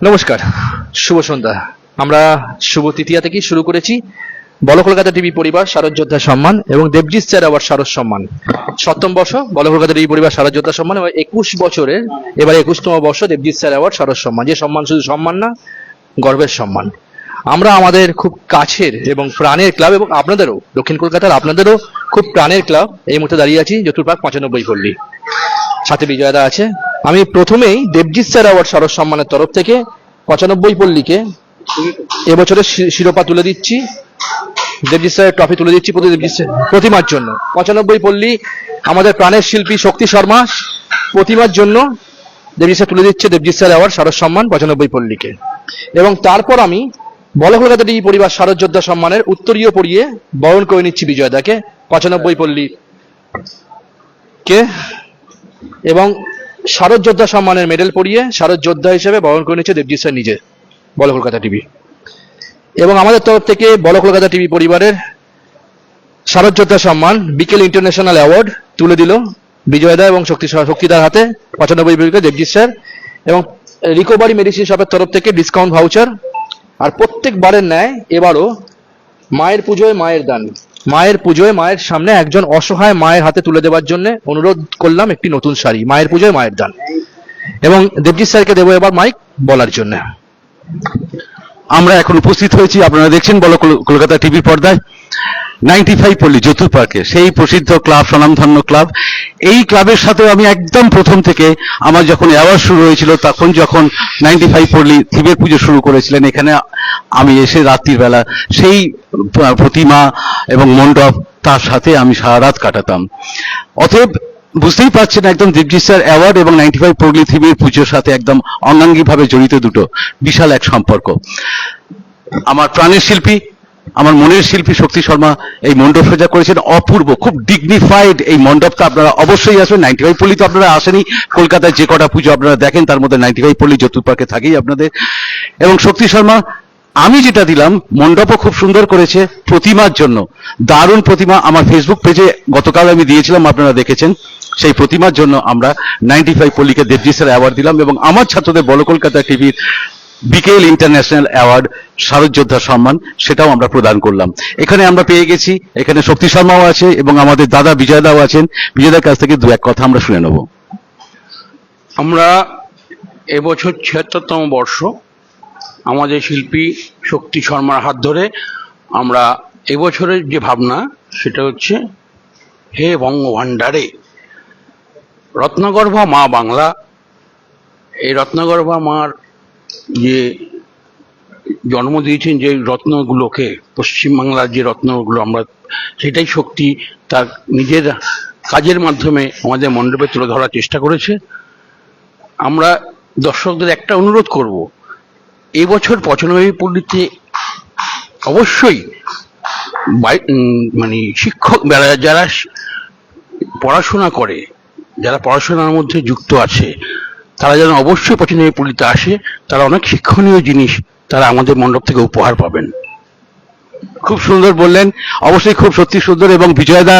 নমস্কার, শুভ সন্ধ্যা। আমরা শুভ তৃতীয়া থেকেই শুরু করেছি। বল কলকাতা টিভি পরিবার, শারদযোদ্ধা সম্মান এবং দেবজিৎ স্যার আবার শারদ সম্মান। সপ্তম বর্ষ, বল কলকাতা টিভি পরিবার, শারদযোদ্ধা সম্মান এবং একুশ বছরের, এবার একুশতম বর্ষ দেবজিৎ স্যার অ্যাওয়ার্ড শারদ সম্মান। যে সম্মান শুধু সম্মান না, গর্বের সম্মান। আমরা আমাদের খুব কাছের এবং প্রাণের ক্লাব এবং আপনাদেরও, দক্ষিণ কলকাতার আপনাদেরও খুব প্রাণের ক্লাব এই মুহূর্তে দাঁড়িয়ে আছি চতুর্পাক পঁচানব্বই পল্লী। সাথে বিজয়দা আছে। আমি প্রথমেই দেবজিৎ স্যার অ্যাওয়ার্ড শারদ সম্মানের তরফ থেকে পঁচানব্বই পল্লীকে এবছরের শিরোপা তুলে দিচ্ছি। দেবজিৎ স্যারের ট্রফি তুলে দিচ্ছি প্রতি দেবজিৎ স্যার, প্রতিমার জন্য। পঁচানব্বই পল্লী আমাদের প্রাণের শিল্পী শক্তি শর্মা প্রতিমার জন্য দেবজিৎ স্যার তুলে দিচ্ছে দেবজিৎ স্যার অ্যাওয়ার্ড শারদ সম্মান পঁচানব্বই পল্লীকে। এবং তারপর আমি বল কলকাতা টিভি পরিবার শারদ যোদ্ধা সম্মানের উত্তরীয় পড়িয়ে বরণ করে নিচ্ছি বিজয়দাকে পঁচানব্বই পল্লী কে এবং শারদ যোদ্ধা সম্মানের মেডেল পরিয়ে শারদ যোদ্ধা হিসেবে বরণ করে নিচ্ছে দেবজিৎ স্যার নিজে, বল কলকাতা টিভি। এবং আমাদের তরফ থেকে বল কলকাতা টিভি পরিবারের শারদ যোদ্ধা সম্মান বিকেল ইন্টারন্যাশনাল অ্যাওয়ার্ড তুলে দিল বিজয়দা এবং শক্তি শক্তিদার হাতে পঁচানব্বই বিকে দেবজিৎ স্যার এবং রিকোভারি মেডিসিন শপের তরফ থেকে ডিসকাউন্ট ভাউচার। আর প্রত্যেকবারের ন্যায় এবারও মায়ের পুজোয় মায়ের দান। মায়ের পুজোয় মায়ের সামনে একজন অসহায় মায়ের হাতে তুলে দেওয়ার জন্য অনুরোধ করলাম একটি নতুন শাড়ি, মায়ের পুজোয় মায়ের দান। এবং দেবজিৎ স্যারকে দেবো এবার মাইক বলার জন্য। আমরা এখন উপস্থিত হয়েছি, আপনারা দেখছেন বলো কল- কলকাতা টিভি পর্দায়। নাইনটি ফাইভ পল্লী যতুর পার্কে, সেই প্রসিদ্ধ ক্লাব, স্বনামধন্য ক্লাব। এই ক্লাবের সাথেও আমি একদম প্রথম থেকে আমার যখন অ্যাওয়ার্ড শুরু হয়েছিল, তখন যখন নাইনটি ফাইভ পল্লী থিবের পুজো শুরু করেছিলেন, এখানে আমি এসে রাত্রির বেলা সেই প্রতিমা এবং মণ্ডপ তার সাথে আমি সারা রাত কাটাতাম। অতএব বুঝতেই পারছেন একদম দেবজিৎ স্যার অ্যাওয়ার্ড এবং নাইনটি ফাইভ পল্লী থিবের পুজোর সাথে একদম অঙ্গাঙ্গিভাবে জড়িত দুটো বিশাল এক সম্পর্ক। আমার প্রাণের শিল্পী আমার মনের শিল্পী শক্তি শর্মা এই মণ্ডপ সজ্জা করেছেন অপূর্ব, খুব ডিগনিফাইড এই মণ্ডপটা আপনারা অবশ্যই আসবেন। নাইনটি ফাইভ পল্লী তো আপনারা আসেনি কলকাতায় যে কটা পুজো আপনারা দেখেন, তার মধ্যে নাইনটি ফাইভ পল্লী চতুর্পার্কে থাকেই আপনাদের। এবং শক্তি শর্মা, আমি যেটা দিলাম, মণ্ডপও খুব সুন্দর করেছে প্রতিমার জন্য। দারুণ প্রতিমা আমার ফেসবুক পেজে গতকাল আমি দিয়েছিলাম, আপনারা দেখেছেন। সেই প্রতিমার জন্য আমরা নাইনটি ফাইভ পল্লীকে দেবজিৎ স্যার অ্যাওয়ার্ড দিলাম এবং আমার ছাত্রদের বড় কলকাতা টিভির বিকেল ইন্টারন্যাশনাল অ্যাওয়ার্ড শারদ যোদ্ধা সম্মান, সেটাও আমরা প্রদান করলাম। এখানে আমরা পেয়ে গেছি, এখানে শক্তি শর্মাও আছে এবং আমাদের দাদা বিজয়দাও আছেন। বিজয়দার কাছ থেকে দু এক কথা আমরা শুনে নেব। আমরা এবছর ছিয়াত্তরতম বর্ষ, আমাদের শিল্পী শক্তি শর্মার হাত ধরে আমরা এবছরের যে ভাবনা, সেটা হচ্ছে হে বঙ্গভাণ্ডারে, রত্নগর্ভা মা বাংলা, এই রত্নগর্ভা মার যে জন্ম দিয়েছেন যে রত্নগুলোকে পশ্চিমবাংলার যে রত্নগুলো আমরা, সেটাই শক্তি তার নিজের কাজের মাধ্যমে আমাদের মণ্ডপে তুলে ধরার চেষ্টা করেছে। আমরা দর্শকদের একটা অনুরোধ করব, এবছর পঁচানব্বই পল্লীতে অবশ্যই মানে শিক্ষক যারা পড়াশোনা করে, যারা পড়াশোনার মধ্যে যুক্ত আছে তারা যেন অবশ্যই পঁচানব্বই পল্লীতে আসে, তারা অনেক শিক্ষণীয় জিনিস তারা আমাদের মণ্ডপ থেকে উপহার পাবেন। খুব সুন্দর বললেন। অবশ্যই খুব সত্যি সুন্দর এবং বিজয়দা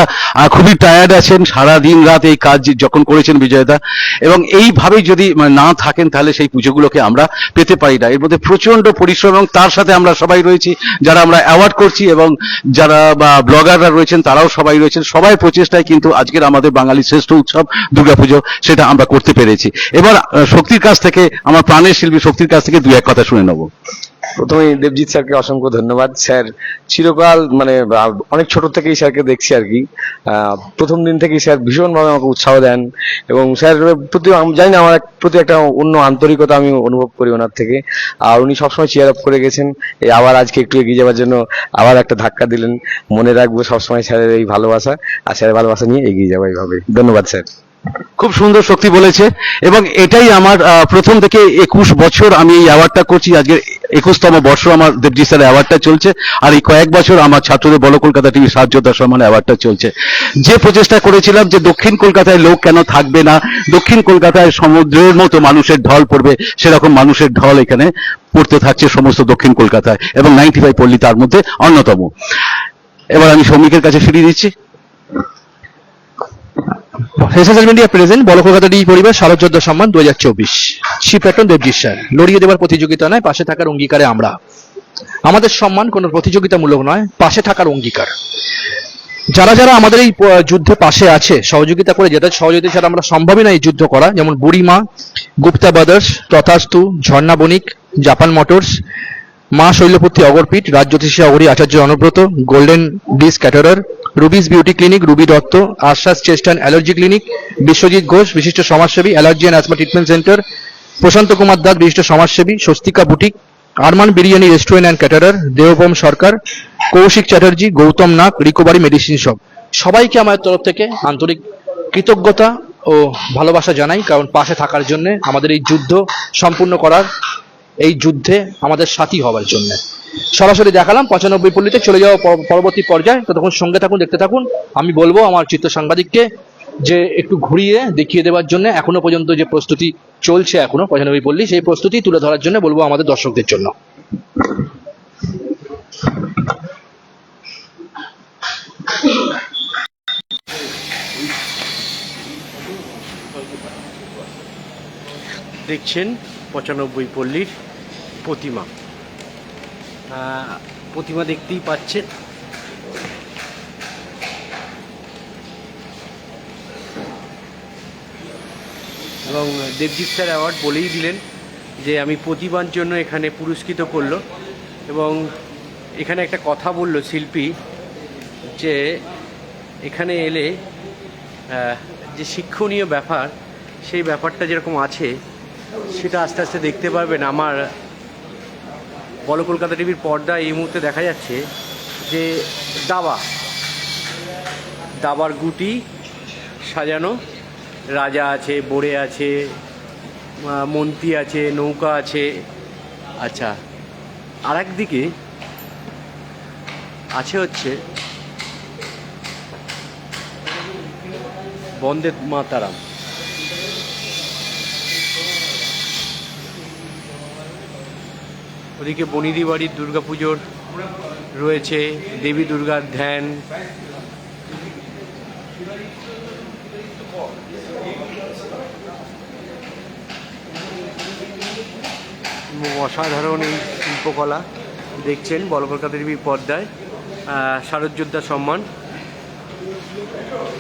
খুবই টায়ার্ড আছেন। সারা দিন রাত এই কাজ যখন করেছেন বিজয়দা। এবং এইভাবেই যদি মানে, না থাকেন তাহলে সেই পুজোগুলোকে আমরা পেতে পারি না। এর মধ্যে প্রচণ্ড পরিশ্রম এবং তার সাথে আমরা সবাই রয়েছি যারা আমরা অ্যাওয়ার্ড করছি এবং যারা বা ব্লগাররা রয়েছেন তারাও সবাই রয়েছেন। সবাই প্রচেষ্টায় কিন্তু আজকের আমাদের বাঙালি শ্রেষ্ঠ উৎসব দুর্গাপুজো সেটা আমরা করতে পেরেছি। এবার শক্তির কাছ থেকে আমার প্রাণের শিল্পী শক্তির কাছ থেকে দু এক কথা শুনে নেব। প্রথমেই দেবজিৎ স্যারকে অসংখ্য ধন্যবাদ। স্যার চিরকাল মানে অনেক ছোট থেকেই স্যারকে দেখছি আর কি। প্রথম দিন থেকেই স্যার ভীষণভাবে আমাকে উৎসাহ দেন এবং স্যার প্রতি আমি, জানি না, আমার প্রতি একটা অন্য আন্তরিকতা আমি অনুভব করি ওনার থেকে। আর উনি সবসময় চেয়ার আপ করে গেছেন। এই আবার আজকে একটু এগিয়ে যাওয়ার জন্য আবার একটা ধাক্কা দিলেন। মনে রাখব সবসময় স্যারের এই ভালোবাসা। আর স্যারের ভালোবাসা নিয়ে এগিয়ে যাব এইভাবে। ধন্যবাদ, স্যার। খুব সুন্দর শক্তি বলেছে এবং এটাই আমার প্রথম থেকে একুশ বছর আমি এই অ্যাওয়ার্ডটা করছি। আজকে একুশতম বর্ষ আমার দেবজি স্যার অ্যাওয়ার্ডটা চলছে, আর এই কয়েক বছর আমার ছাত্রদের বড় কলকাতা টিভি সাহায্যতা সম্মান অ্যাওয়ার্ডটা চলছে। যে প্রচেষ্টা করেছিলাম যে দক্ষিণ কলকাতায় লোক কেন থাকবে না, দক্ষিণ কলকাতায় সমুদ্রের মতো মানুষের ঢল পড়বে, সেরকম মানুষের ঢল এখানে পড়তে থাকছে সমস্ত দক্ষিণ কলকাতায়, এবং নাইনটি ফাইভ পল্লী তার মধ্যে অন্যতম। এবার আমি শ্রমিকের কাছে ফিরিয়ে দিচ্ছি। আমরা। আমাদের সম্মান প্রতিযোগিতামূলক নয়, পাশে থাকার অঙ্গীকার। যারা যারা আমাদের এই যুদ্ধে পাশে আছে, সহযোগিতা করে যেটা সহযোগিতা ছাড়া আমরা সম্ভবই না এই যুদ্ধ করা। যেমন Burima, Gupta brothers তথাস্তু, Jharna Banik, Japan motors, মা শৈলপুত্রী অগরপীঠ রাজ্যোতিষী অগরী Acharya Anubrata, golden dish caterer Rubi's beauty clinic, Rubi Dutta, আশ্বাস and allergy clinic, Biswajit Ghosh, বিশিষ্ট সমাজসেবী, allergy and asthma treatment centre, Prashanta Kumar Das, বিশিষ্ট সমাজসেবী, Swastika boutique, Arman biryani restaurant and caterer Debopam Sarkar, Kaushik Chatterjee, Gautam Nag, recovery medicine shop. সবাইকে আমার তরফ থেকে আন্তরিক কৃতজ্ঞতা ও ভালোবাসা জানাই, কারণ পাশে থাকার জন্য আমাদের এই যুদ্ধ সম্পূর্ণ করার এই যুদ্ধে আমাদের সাথী হওয়ার জন্য। সরাসরি দেখালাম, পঁচানব্বই পল্লীতে চলে যাওয়া পরবর্তী পর্যায়ে, ততক্ষণ সঙ্গে থাকুন, দেখতে থাকুন। আমি বলব আমার চিত্র সাংবাদিককে যে একটু ঘুরিয়ে দেখিয়ে দেওয়ার জন্য এখনও পর্যন্ত যে প্রস্তুতি চলছে এখনও, পঁচানব্বই পল্লী, সেই প্রস্তুতি তুলে ধরার জন্য বলব আমাদের দর্শকদের জন্য। দেখছেন পঁচানব্বই পল্লীর প্রতিমা। প্রতিমা দেখতেই পাচ্ছেন। এবং দেবজিৎ স্যার অ্যাওয়ার্ড বলেই দিলেন যে আমি প্রতিমার জন্য এখানে পুরস্কৃত করল। এবং এখানে একটা কথা বলল শিল্পী যে এখানে এলে যে শিক্ষণীয় ব্যাপার, সেই ব্যাপারটা যেরকম আছে, সেটা আস্তে আস্তে দেখতে পারবেন। আমার বল কলকাতা টিভির পর্দা এই মুহূর্তে দেখা যাচ্ছে যে দাবা, দাবার গুটি সাজানো। রাজা আছে, বোড়ে আছে মন্ত্রী আছে, নৌকা আছে। আচ্ছা আর একদিকে আছে হচ্ছে বন্দে মাতারাম। ওদিকে বনিদি বাড়ির দুর্গাপুজোর রয়েছে, দেবী দুর্গার ধ্যান। অসাধারণ এই শিল্পকলা দেখছেন বল কলকাতা টিভির পর্দায় শারদযোদ্ধা সম্মান।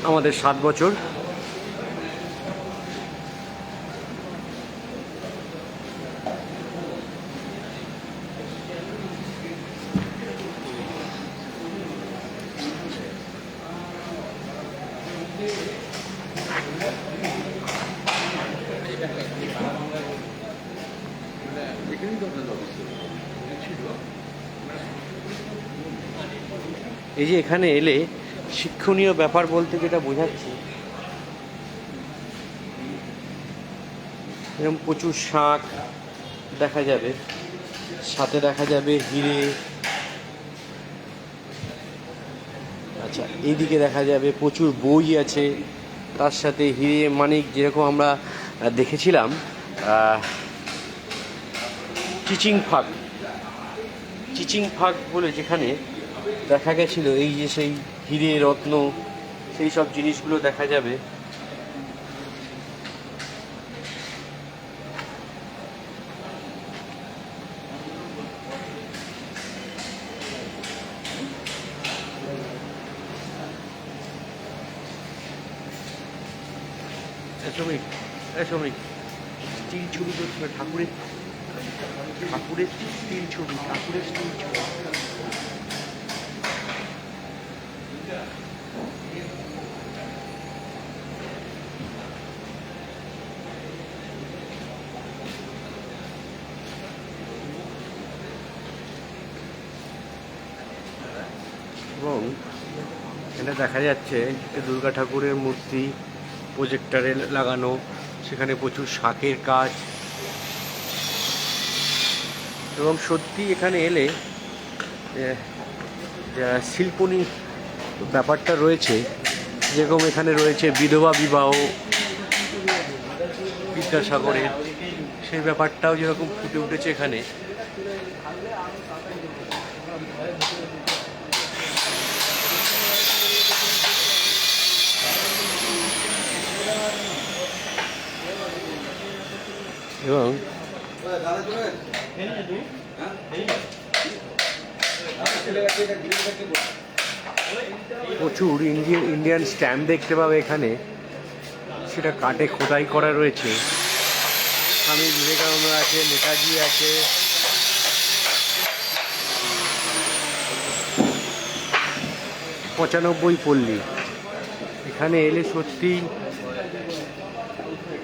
আমাদের সাত বছর। এই যে এখানে এলে শিক্ষণীয় ব্যাপার বলতে যেটা বোঝাচ্ছে, এরকম প্রচুর শাঁখ দেখা যাবে, সাথে দেখা যাবে হিরে আচ্ছা এইদিকে দেখা যাবে প্রচুর বই আছে, তার সাথে হিরে মানিক যেরকম আমরা দেখেছিলাম চিচিং ফাঁক চিচিং ফাঁক বলে যেখানে দেখা গেছিল, এই যে সেই হিরে, রত্ন, সেই সব জিনিসগুলো দেখা যাবে। স্টিল ছবি ঠাকুরের ঠাকুরের স্টিল ছবি, ঠাকুরের স্টিল ছবি এবং এখানে দেখা যাচ্ছে দুর্গা ঠাকুরের মূর্তি প্রজেক্টারে লাগানো, সেখানে প্রচুর শাঁখের কাজ। এবং সত্যি এখানে এলে শিল্পনী ব্যাপারটা রয়েছে, যেরকম এখানে রয়েছে বিধবা বিবাহ, বিদ্যাসাগরের, সেই ব্যাপারটাও যেরকম ফুটে উঠেছে এখানে। এবং প্রচুর ইন্ডিয়ান ইন্ডিয়ান স্ট্যাম্প দেখতে পাবে এখানে। সেটা কাটে খোদাই করা রয়েছে। স্বামী বিবেকানন্দ আছে, নেতাজি আছে। পঁচানব্বই পল্লী। এখানে এলে সত্যি